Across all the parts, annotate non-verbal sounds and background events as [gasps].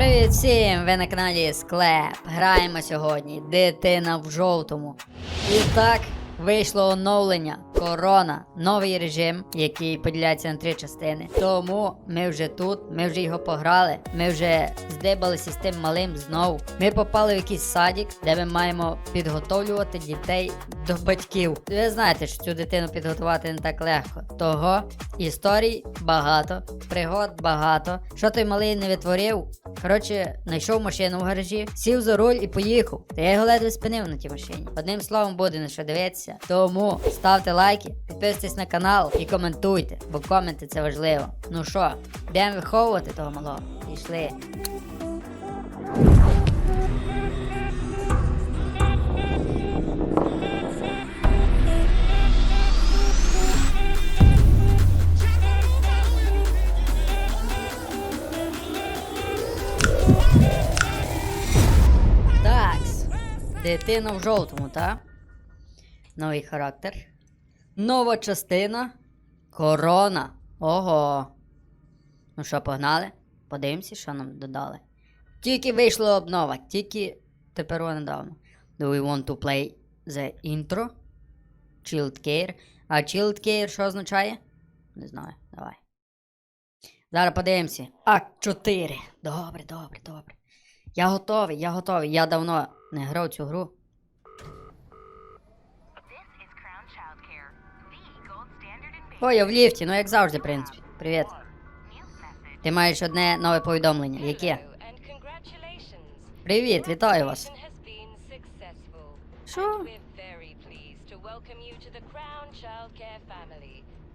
Привіт всім! Ви на каналі Склеп. Граємо сьогодні Дитина в жовтому. І так, вийшло оновлення. Корона, новий режим, який поділяється на три частини. Тому ми вже тут, ми вже його пограли, ми вже здибалися з тим малим знову. Ми попали в якийсь садик, де ми маємо підготовлювати дітей до батьків. Ви знаєте, що цю дитину підготувати не так легко. Того історій багато, пригод багато. Що той малий не витворив? Коротше, знайшов машину в гаражі, сів за руль і поїхав. Та я його ледве спинив на тій машині. Одним словом, буде на що дивитися. Тому ставте лайки, підписуйтесь на канал і коментуйте, бо коменти це важливо. Ну що, йдемо виховувати того малого? Пішли. Дитина в жовтому, так? Новий характер. Нова частина. Корона. Ого. Ну що, погнали? Подивимося, що нам додали. Тільки вийшла обнова, тільки тепер недавно. Do we want to play the intro? Chilled care. А chilled care що означає? Не знаю, давай. Зараз подивимося. Акт 4. Добре, добре, добре. Я готовий, я готовий. Я давно не грав цю гру. О, я в ліфті, ну як завжди, в принципі. Привіт. Ти маєш одне нове повідомлення. Яке? Привіт, вітаю вас. Що?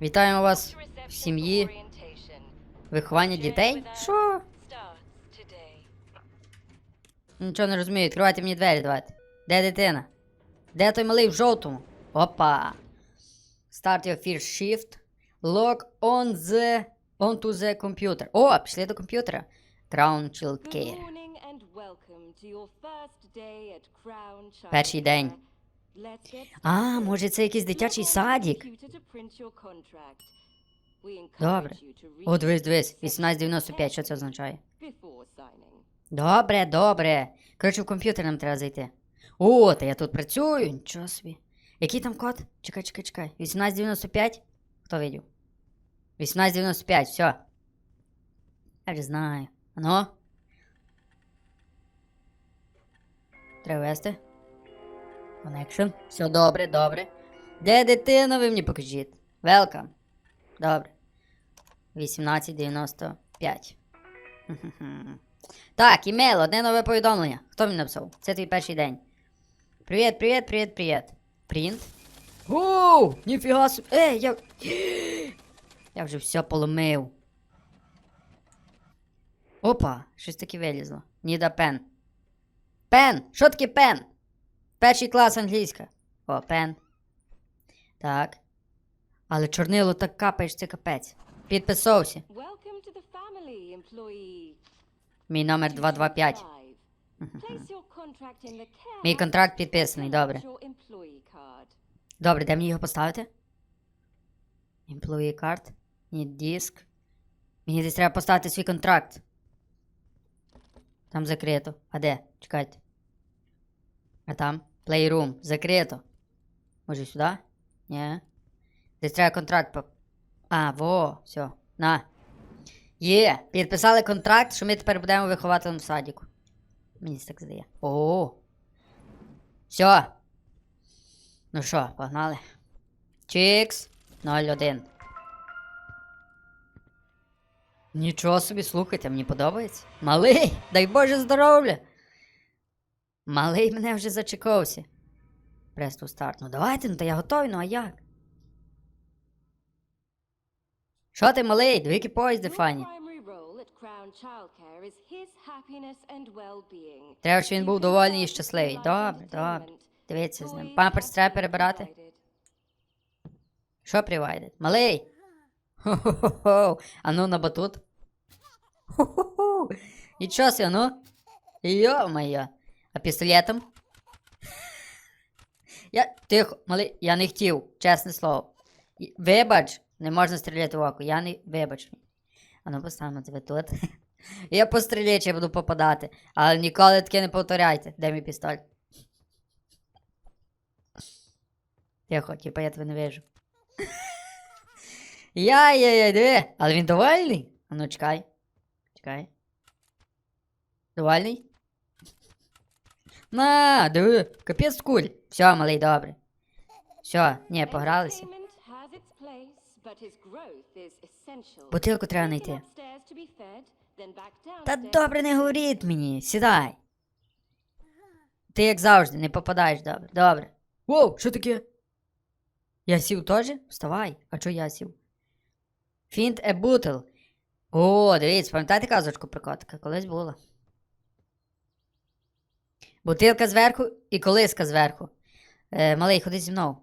Вітаємо вас в сім'ї виховання дітей. Що? Нічого не розумію, відкривайте мені двері, давайте. Де дитина? Де той малий в жовтому? Опа. Start your first shift. Log on the onto the computer. О, пішли до комп'ютера. Crown Child Care. Перший день. А, може це якийсь дитячий садик? Добре. О, дивись, дивись. 1895, що це означає? Добре, добре. Коротше, в комп'ютер нам треба зайти. О, та я тут працюю, нічого собі. Який там код? Чекай, чекай, чекай. 1895? Хто видів? 1895, все. Я вже знаю. Ано? Треба вести. Connection. Все добре, добре. Де дитина, ви мені покажіть. Welcome. Добре. 1895. [laughs] Так, імейл, одне нове повідомлення. Хто мені написав? Це твій перший день. Привіт, привіт, привіт, привіт. Принт. Оу, ніфіга собі. Ей, я. [gasps] Я вже все поломив. Опа, щось таке вилізло. Ніда пен. Пен! Що таке пен? Перший клас англійська. О, пен. Так. Але чорнило так капає, що це капець. Підписався. Welcome to the family, employee. Мій номер 225. Place your contract in the care Мій контракт підписаний, добре. Добре, де мені його поставити? Employee card. Ні, диск. Мені десь треба поставити свій контракт. Там закрито. А де? Чекайте. А там? Playroom. Закрито. Може сюди? Ні. Десь треба контракт по. А, во, все. На. Є. Підписали контракт, що ми тепер будемо вихователем в садіку. Мені так здає. О. Все. Ну що, погнали. Чікс 01. Нічого собі, слухайте, мені подобається. Малий, дай Боже здоров'я. Малий мене вже зачекався. Престу старт. Ну давайте, ну то я готовий, ну а як? Що ти, малий? Двійки поїзди, фані. Треба, щоб він був довольний і щасливий. Добре, добре. Дивіться з ним. Памперс треба перебирати. Що привайдить? Малий? Хо-хо-хо. А ну на батут. Хо-хо-хо. Нічого себе, ну. Йо-моє. А пістолетом? Я. Тихо, малий, я не хотів, чесне слово. Вибач, не можна стріляти в око. Я не. Вибач. А ну поставимо тебе тут. [laughs] Я по стрілячі буду попадати, але ніколи таке не повторяйте. Де мій пістоль? Тихо, типа я тебе не вижу. Яй-яй-яй, диви. Але він довольний? А ну чекай. Чекай. Довольний? На, диви, капець куль. Все, малий, добре. Все, ні, погралися. Бутилку треба знайти. Та добре не говоріть мені, сідай. Ти як завжди, не попадаєш добре. Добре. Воу, що таке? Я сів теж? Вставай. А чого я сів? Фінт е бутл. О, дивіться, пам'ятаєте казочку про котика? Колись була. Бутилка зверху і колиска зверху. Е, малий, ходи зі мною.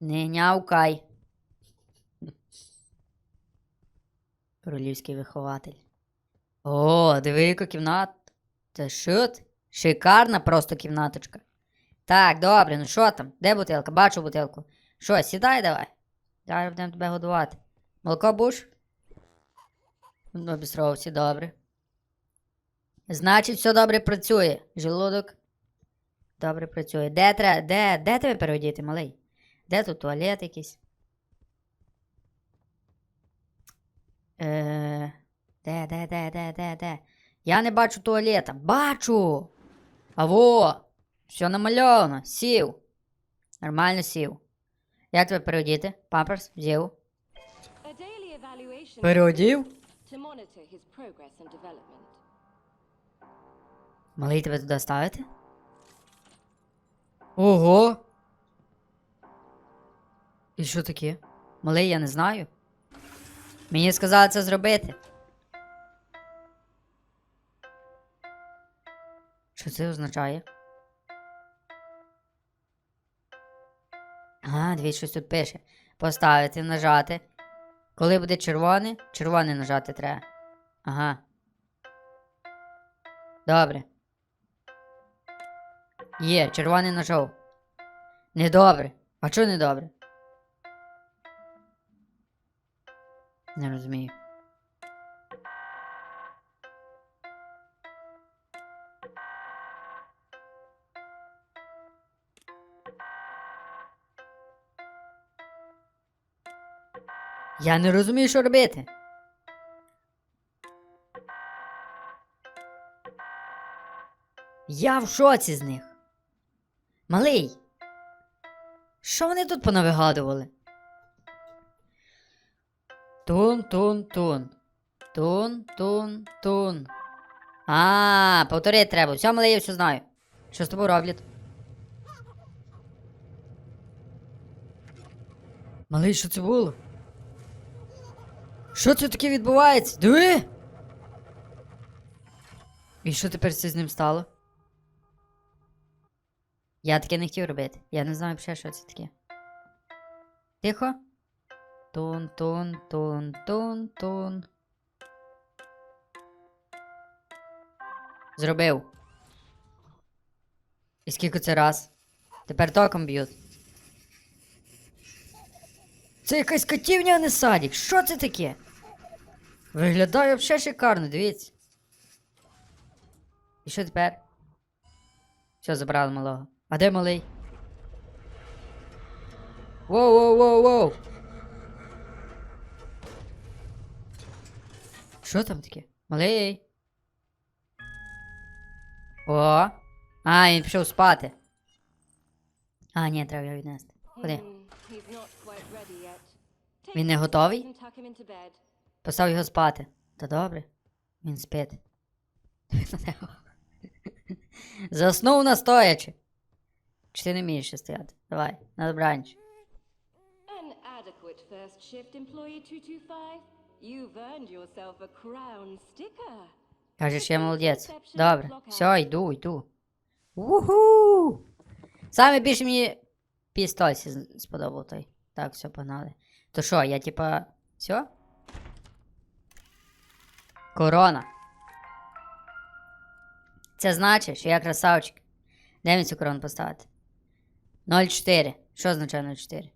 Не нявкай. Королівський вихователь. О, диви, яка кімната. Це ти? Шикарна просто кімнаточка. Так, добре, ну що там? Де бутилка? Бачу бутилку. Що, сідай давай. Зараз будемо тебе годувати. Молоко буш? Ну, обістровці, добре. Значить, все добре працює. Желудок. Добре працює. Де треба? Де, де тебе переодіти, малий? Де тут туалет якийсь? Е, де, де, де, де, де, де? Я не бачу туалета. Бачу! А во! Все намальовано. Сів. Нормально сів. Як тебе переодіти? Памперс? Daily evaluation Переодів? Малий тебе туди ставити? Ого! І що таке? Малий, я не знаю. Мені сказали це зробити. Що це означає? Ага, дивіться, щось тут пише. Поставити, нажати. Коли буде червоне, червоне нажати треба. Ага. Добре. Є, червоний нажав. Недобре. А чого недобре? Не розумію. Я не розумію, що робити. Я в шоці з них. Малий. Що вони тут понавигадували? Тун, тун, тун. Тун, тун, тун. А, повторити треба. Все, малий, я все знаю. Що з тобою роблять? Малий, що це було? Що це таке відбувається? Диви! І що тепер це з ним стало? Я таке не хотів робити. Я не знаю взагалі, що це таке. Тихо. Тун, тун, тун, тун, тун. Зробив. І скільки це раз? Тепер током б'ють. Це якась котівня, а не садик. Що це таке? Виглядає взагалі шикарно, дивіться. І що тепер? Все, забрали малого. А де малий? Воу, воу, воу, воу. Що там таке? Малий? О! А, він пішов спати. А, ні, треба його віднести. Take Він не готовий? Постав його спати. Та добре. Він спить. Заснув настоячи. Чи ти не вмієш ще стояти? Давай, на добраніч. Adequate first shift employee 225. You've earned yourself a crown sticker. Кажеш, я молодець. Добре. Все, йду, йду. Уху! Саме більше мені пістоль сі- сподобав той. Так, все, погнали. То що, я типа. Все? Корона. Це значить, що я красавчик. Де мені цю корону поставити? 0,4. Що означає 0,4?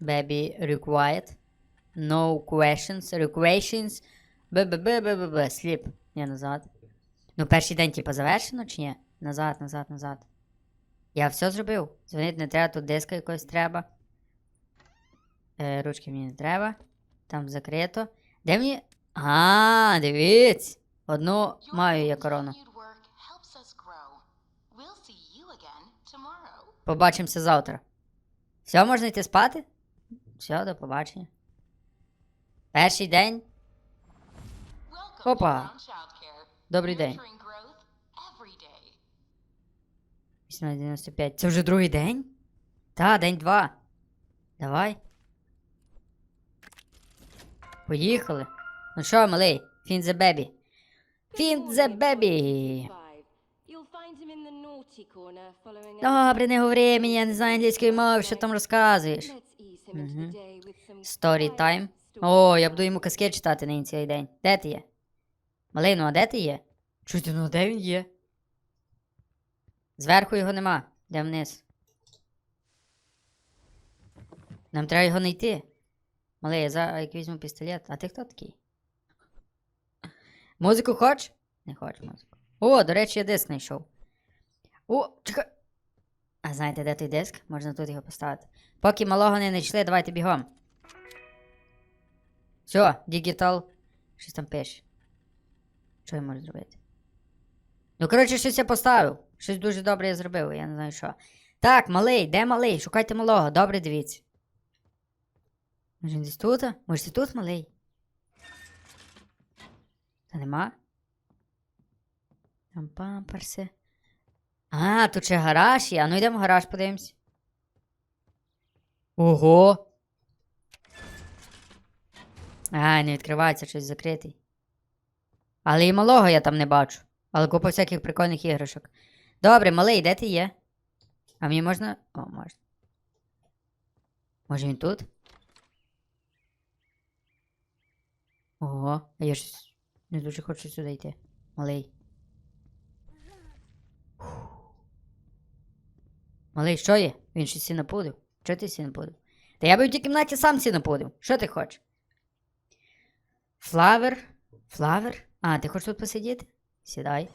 Baby required. No questions, requests. Б-б-б-б-б-б. Sleep. Ні, назад. Ну, перший день, типа, завершено чи ні? Назад, назад, назад. Я все зробив. Дзвонити не треба, тут диска якось треба. Е, ручки мені не треба. Там закрито. Де мені. А, дивіться. Одну маю я корону. Побачимося завтра. Все, можна йти спати? Все, до побачення. Перший день. Опа. Добрий день. Nurturing growth every day. 1895. Це вже другий день? Та, день два. Давай. Поїхали. Ну що, малий? Фін the baby. Фін the baby. Добре, не говори мені, я не знаю англійської мови, що там розказуєш. Quiet time. stories. О, я буду йому казки читати на цілий день. Де ти є? Малий, ну а де ти є? Чути, ну де він є? Зверху його нема. Де вниз. Нам треба його знайти. Малий, я за як візьму пістолет. А ти хто такий? Музику хоч? Не хоч музику. О, до речі, я диск знайшов. О, чекай. А знаєте, де той диск? Можна тут його поставити. Поки малого не знайшли, давайте бігом. Все, дігітал. Щось там пише. Що я можу зробити? Ну, коротше, щось я поставив. Щось дуже добре я зробив, я не знаю що. Так, малий, де малий? Шукайте малого, добре дивіться. Може він десь тут? Може ти тут малий? Та нема? Там памперси. А, тут ще гараж є. А ну йдемо в гараж, подивимось. Ого! А, не відкривається, щось закритий. Але і малого я там не бачу. Але купа всяких прикольних іграшок. Добре, малий, де ти є? А мені можна. О, можна. Може він тут? Ого, а я ж не дуже хочу сюди йти. Малий. Малий, що є? Він щось сі напудив. Чого ти сі напудив? Та я би в тій кімнаті сам сі напудив. Що ти хочеш? Флавер? Флавер? А, ти хочеш тут посидіти? Сідай.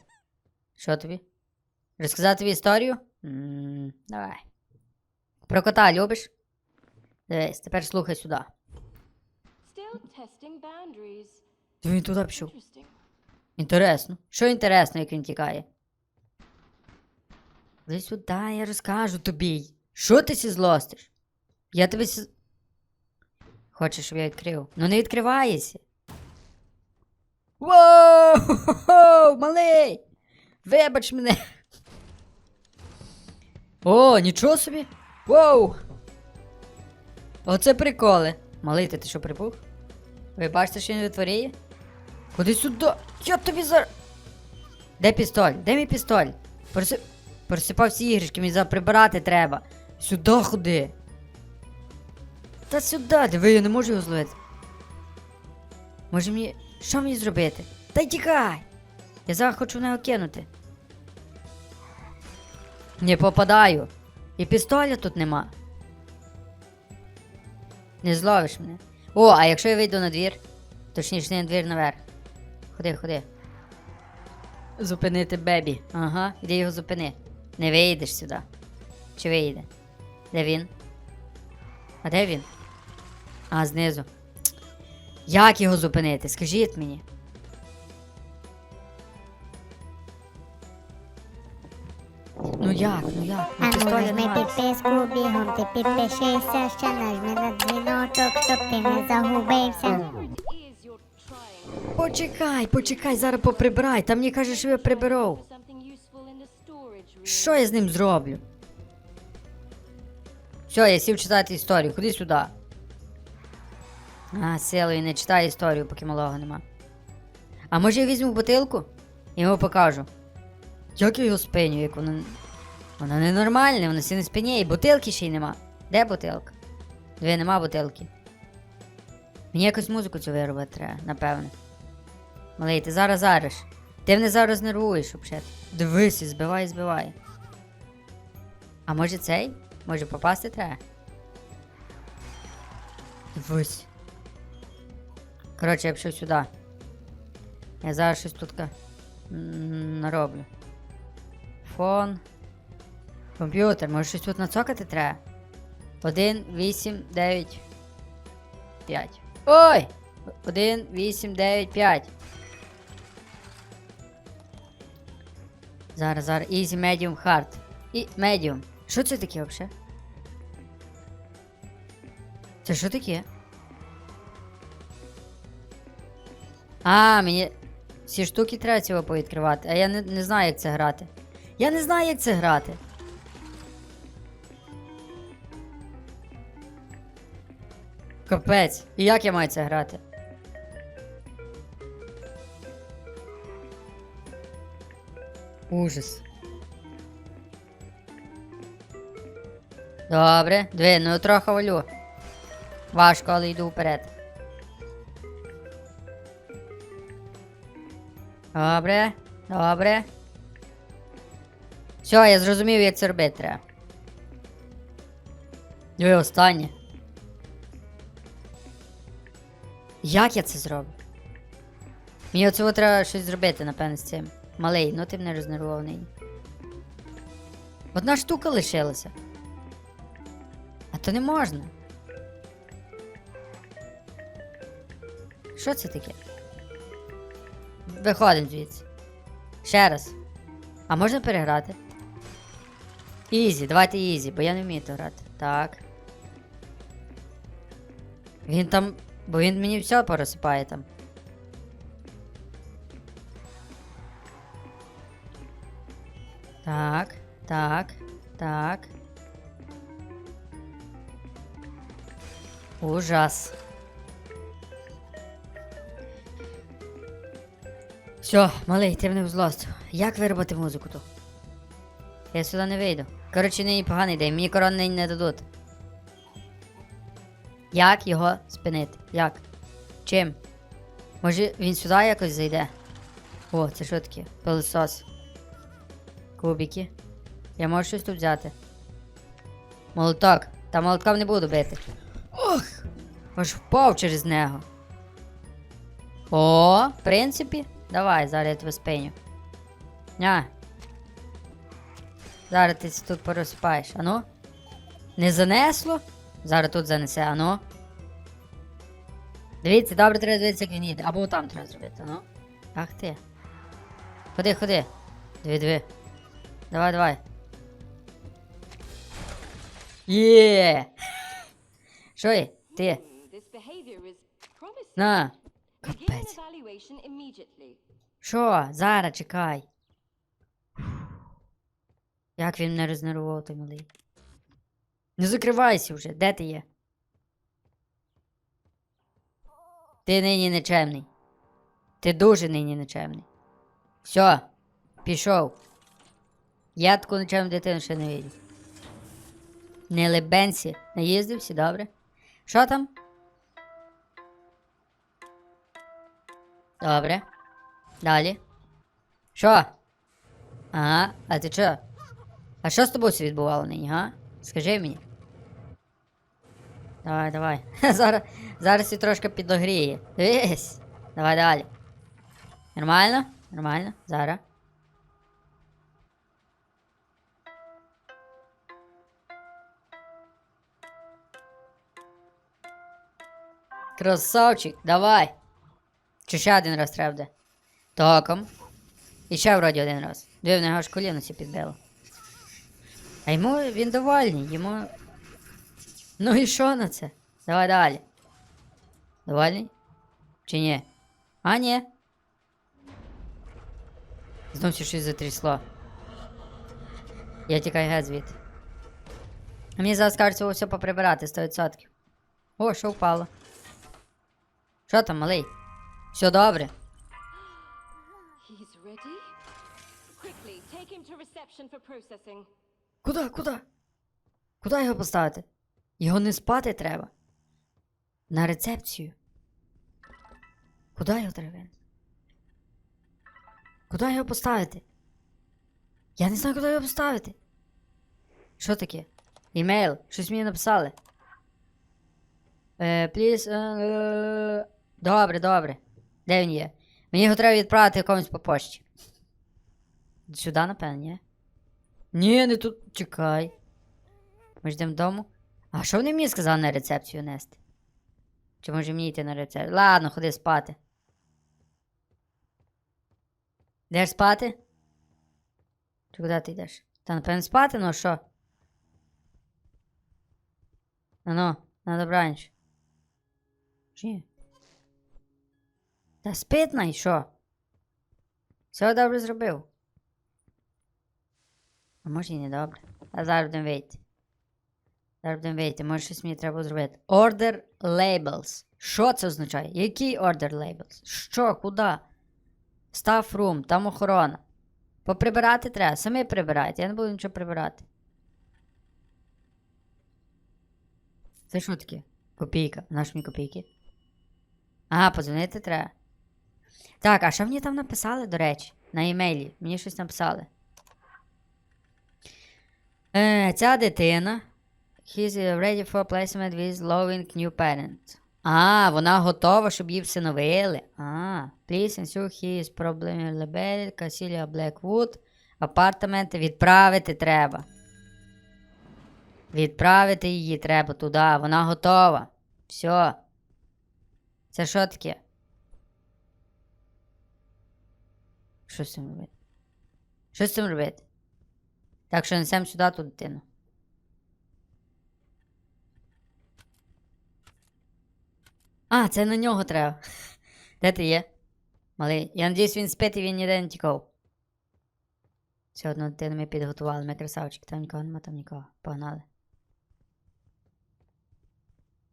Що тобі? Розказати тобі історію? м давай. Про кота любиш? Дивись, тепер слухай сюди. Still testing boundaries. Ти він туди пішов. Інтересно. Що інтересно, як він тікає? Іди сюди, я розкажу тобі. Що ти сі злостиш? Я тебе сі... Хочеш, щоб я відкрив? Ну не відкриваєшся. Воу! Малий! Вибач мене. О, нічого собі. Воу! Оце приколи. Малий, ти, що припух? Ви бачите, що він витворяє? Ходи сюди. Я тобі зараз. Де пістоль? Де мій пістоль? Перси... Пересипав всі іграшки, мені прибирати треба. Сюди ходи. Та сюди, диви, я не можу його зловити. Може мені. Що мені зробити? Та й тікай! Я зараз хочу в нього кинути. Не попадаю. І пістоля тут нема. Не зловиш мене. О, а якщо я вийду на двір? Точніше, не на двір наверх. Ходи, ходи. Зупинити бебі. Ага, іди його зупини. Не вийдеш сюди. Чи вийде? Де він? А де він? А, знизу. Як його зупинити? Скажіть мені. Ну як, ну як? Ну, Ану, пістоля візьми немає. підписку, бігом ти підпишися, ще нажми на дзвіночок, щоб ти не загубився. Почекай, почекай, зараз поприбирай. Там мені каже, що я приберу. Що я з ним зроблю? Все, я сів читати історію. Ходи сюди. А, силою не читай історію, поки малого нема. А може я візьму бутилку і йому покажу. Як я його спиню, як воно. Воно ненормальне, воно всі не спиняє, і бутилки ще й нема. Де бутилка? Диви, нема бутилки. Мені якось музику цю виробити треба, напевне. Малий, ти зараз зариш. Ти мене зараз нервуєш, взагалі. Дивись, збивай, збивай. А може цей? Може попасти треба? Дивись. Коротше, я пішов сюди. Я зараз щось тут нароблю. Фон. Комп'ютер, може щось тут нацокати треба? 1, 8, 9, 5. Ой! 1, 8, 9, 5. Зараз, зараз. Easy, medium, hard. І medium. Що це таке взагалі? Це що таке? А, мені всі штуки треба цього повідкривати, а я не, не знаю, як це грати. Я не знаю, як це грати. Капець. І як я маю це грати? Ужас. Добре, диви, ну трохи валю. Важко, але йду вперед. Добре, добре. Все, я зрозумів, як це робити треба. Диви, останнє. Як я це зроблю? Мені оцього треба щось зробити, напевно, з цим. Малий, ну ти мене рознервований. Одна штука лишилася. А то не можна. Що це таке? Виходимо звідси. Ще раз. А можна переграти? Ізі, давайте ізі, бо я не вмію то грати. Так. Він там. Бо він мені все порозсипає там. Так, так, так. Ужас. Все, малий, ти мене злост. Як виробити музику то? Я сюди не вийду. Коротше, нині поганий день, мені корон не дадуть. Як його спинити? Як? Чим? Може він сюди якось зайде? О, це що таке? Пилосос. Кубики. Я можу щось тут взяти. Молоток. Та молотком не буду бити. Ох! Аж впав через нього. О, в принципі. Давай, зараз я тебе спиню. Ня. Зараз ти тут порозпаєш. Ану? Не занесло? Зараз тут занесе, ану. Дивіться, добре треба дивитися, як він їде. Або там треба зробити, ану. Ах ти. Ходи, ходи. Диви, диви. Давай, давай. Є! Є? Ти? На. Капець. Що? Зараз чекай. Як він мене рознервував, той малий. Не закривайся вже, де ти є? Ти нині нечемний. Ти дуже нині нечемний. Все, пішов. Я таку нечемну дитину ще не видів. Не лебенсі. Наїздився, добре? Що там? Добре. Далі. Що? Ага, а ти що? А що з тобою відбувало нині, га? Скажи мені. Давай, давай. [laughs] Зараз, зараз і трошки підогріє. Дивись. Давай далі. Нормально? Нормально? Зараз. Красавчик, давай. Чи ще один раз треба буде? Током. І ще вроді один раз. Диви, в нього аж коліно всі підбило. А йому він довольний, йому. Ну і що на це? Давай далі. Довольний? Чи ні? А, ні. Знов щось затрясло. Я тікаю геть звідти. А мені зараз кажуть, все поприбирати 100%. О, що впало? Що там, малий? Все добре. Куда, куда? Куда його поставити? Його не спати треба. На рецепцію. Куда його треба? Куда його поставити? Я не знаю, куди його поставити. Що таке? Імейл. Щось мені написали. Е, please. Е, Добре, добре. Де він є? Мені його треба відправити комусь по почті. Сюди, напевно, ні? Ні, не тут. Чекай. Ми ж йдемо додому. А що вони мені сказали на рецепцію нести? Чи може мені йти на рецепцію? Ладно, ходи спати. Йдеш спати? Чи куди ти йдеш? Та напевно спати, ну що? Ну, ну, на добраніч. Чи ні? Та спить най, що? Все добре зробив. А може і не добре. А зараз будемо вийти. Зараз будемо вийти, може щось мені треба зробити. Order labels. Що це означає? Який order labels? Що, куди? Staff room, там охорона. Поприбирати треба, самі прибирайте, я не буду нічого прибирати. Це що таке? Копійка. Наш мені копійки. А, подзвонити треба. Так, а що мені там написали, до речі? На емейлі. Мені щось написали. Е, ця дитина. He's ready for placement with loving new parent. А, вона готова, щоб її всиновили. А, please ensure he is problem labeled, Casilia Blackwood. Апартаменти відправити треба. Відправити її треба туди. Вона готова. Все. Це що таке? Що з цим робити? Що з цим робити? Так що несемо сюди ту дитину. А, це на нього треба. Де ти є? Малий. Я надіюсь, він спить і він ніде не тікав. Все одно дитину ми підготували, ми красавчики, там нікого нема, там нікого. Погнали.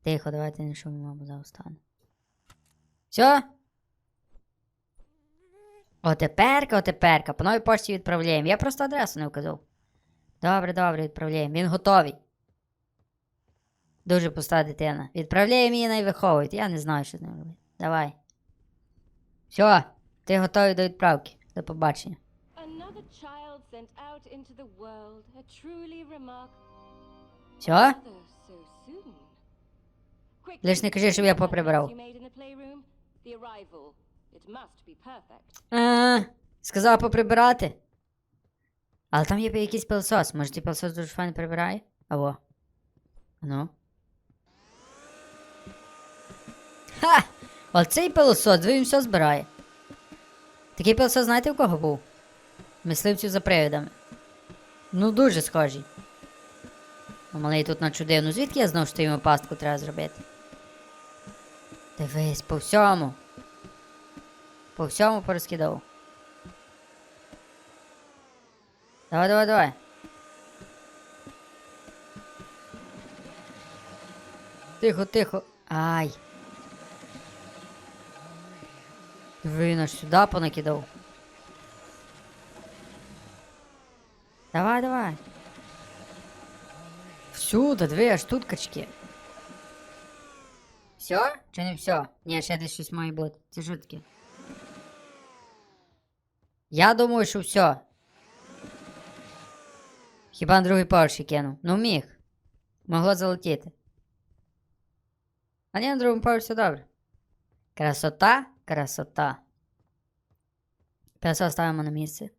Тихо, давайте не шумимо, бо зараз. Все? Отеперка, отеперка. По новій почті відправляємо. Я просто адресу не вказав. Добре, добре, відправляємо. Він готовий. Дуже пуста дитина. Відправляємо її на виховують. Я не знаю, що з ним робити. Давай. Все, ти готовий до відправки. До побачення. Все? Лиш не кажи, щоб я поприбирав. А, сказала поприбирати. Але там є якийсь пилосос. Може, ті пилосос дуже файно прибирає? Або. Ну. Ха! Оцей пилосос, він все збирає. Такий пилосос, знаєте, в кого був? Мисливців за привидами. Ну, дуже схожий. Малий тут начудив. Ну звідки я знав, що йому пастку треба зробити? Дивись, по всьому. По всьому порозкидав. Давай, давай, давай. Тихо, тихо. Ай. Диви, наш сюди понакидав. Давай, давай. Всюди, диви, аж тут качки. Все? Чи не все? Ні, ще десь щось має бути. Це таке? Я думаю, що все. Хіба на другий поверх ще кинув? Ну міг. Могло залетіти. А ні, на другому поверсі добре. Красота, красота. Песо ставимо на місце.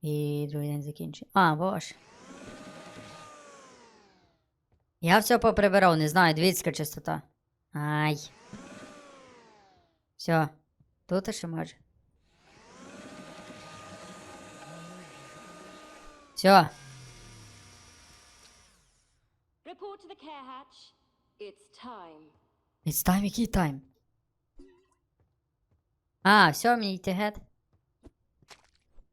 І другий день закінчить. А, боже. Я все поприбирав, не знаю, двіцька чистота. Ай. Все. Тут ще може. Все. It's time. It's time, який тайм? А, все, мені йти гет.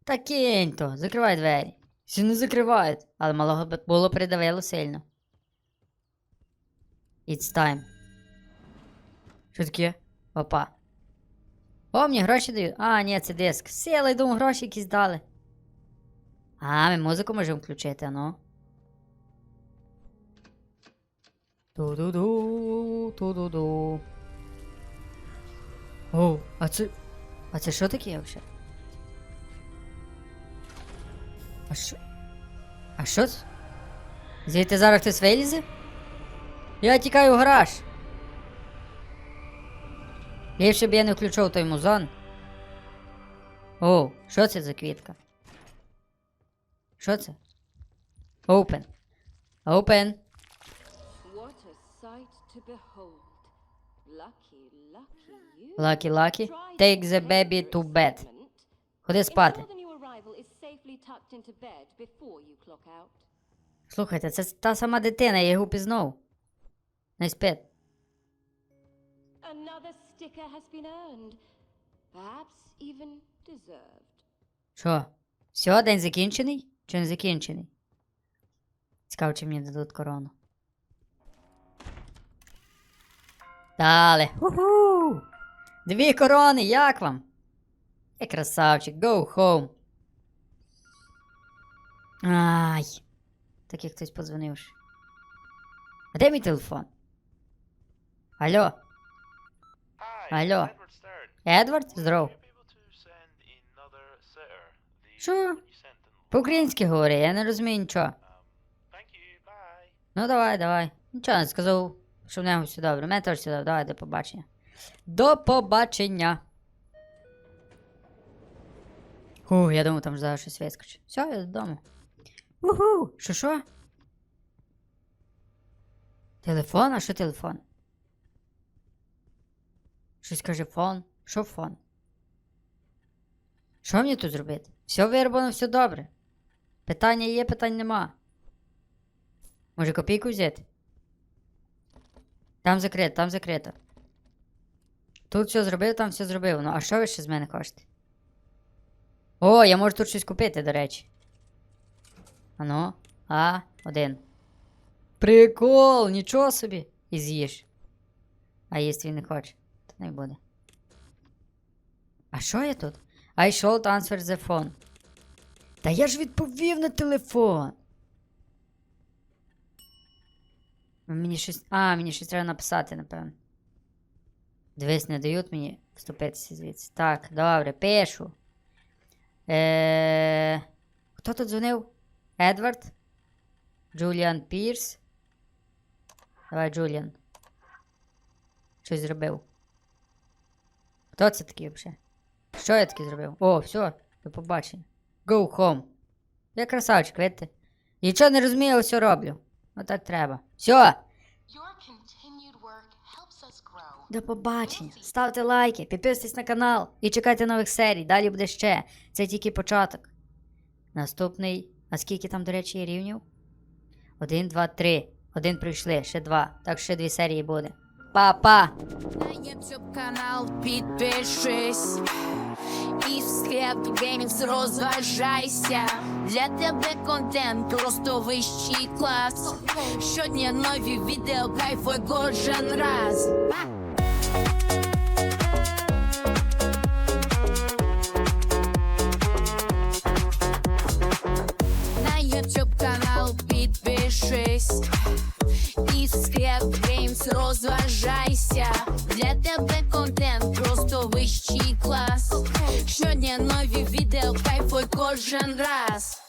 Та кинь то, закривай двері. Всі не закривають, але малого було придавило сильно. It's time. Що таке? Опа. О, мені гроші дають. А, ні, це диск. Я думаю, гроші якісь дали. А, ми музику можемо включити, ну. Ту-ду-ду, ту-ду-ду. О, а це. А це що таке взагалі? А що? А що це? Звідти зараз хтось вилізе? Я тікаю в гараж. Ліпше б я не включав той музон. О, що це за квітка? Що це? Open. Open. What a sight to behold. Lucky, lucky you. Lucky, lucky. Take the baby to bed. Ходи спати. Слухайте, це та сама дитина, я його пізнав. Не спить. Another sticker has been earned. Perhaps even deserved. Що? Все, день закінчений? Чи не закінчений? Цікаво, чи мені дадуть корону. Дали. Уху! Дві корони, як вам? Я красавчик, go home. Ай. Так як хтось подзвонив. А де мій телефон? Алло, Алло. Edward Едвард? Здоров. Would По-українськи говори, я не розумію нічого. Ну давай, давай. Нічого не сказав, що в нього все добре. Мене теж все добре. Давай, до побачення. До побачення. Фу, я думав, там зараз щось вискочить. Все, я додому. Уху! Що що? Телефон? А що телефон? Щось каже фон. Що фон? Що мені тут зробити? Все вироблено, все добре. Питання є, питань нема. Може копійку взяти? Там закрито, там закрито. Тут все зробив, там все зробив. Ну, а що ви ще з мене хочете? О, я можу тут щось купити, до речі. Ану, а, один. Прикол, нічого собі. І з'їж. А їсти він не хоче, то не буде. А що я тут? I should answer the phone. Та я ж відповів на телефон. Мені щось. А, мені щось треба написати, напевно. Дивись, не дають мені вступитися звідси. Так, добре, пишу. Е... Хто тут дзвонив? Едвард? Джуліан Пірс. Давай, Джуліан. Щось зробив. Хто це такий взагалі? Що я таке зробив? О, все, до побачення. Go home. Я красавчик, видите? Нічого не розумію, але все роблю. Отак треба. Все, до побачення. Ставте лайки, підписуйтесь на канал і чекайте нових серій. Далі буде ще. Це тільки початок. Наступний. А скільки там, до речі, є рівнів? Один, два, три. Один пройшли, ще два. Так ще дві серії буде. Па-па! На YouTube канал підпишись І склеп геймінгс розважайся. Для тебе контент просто вищий клас. Щодня нові відео, кайфуй кожен раз. На YouTube канал підпишись. І в геймс розважайся. Для тебе контент просто вищий клас Щодня нові відео, кайфуй кожен раз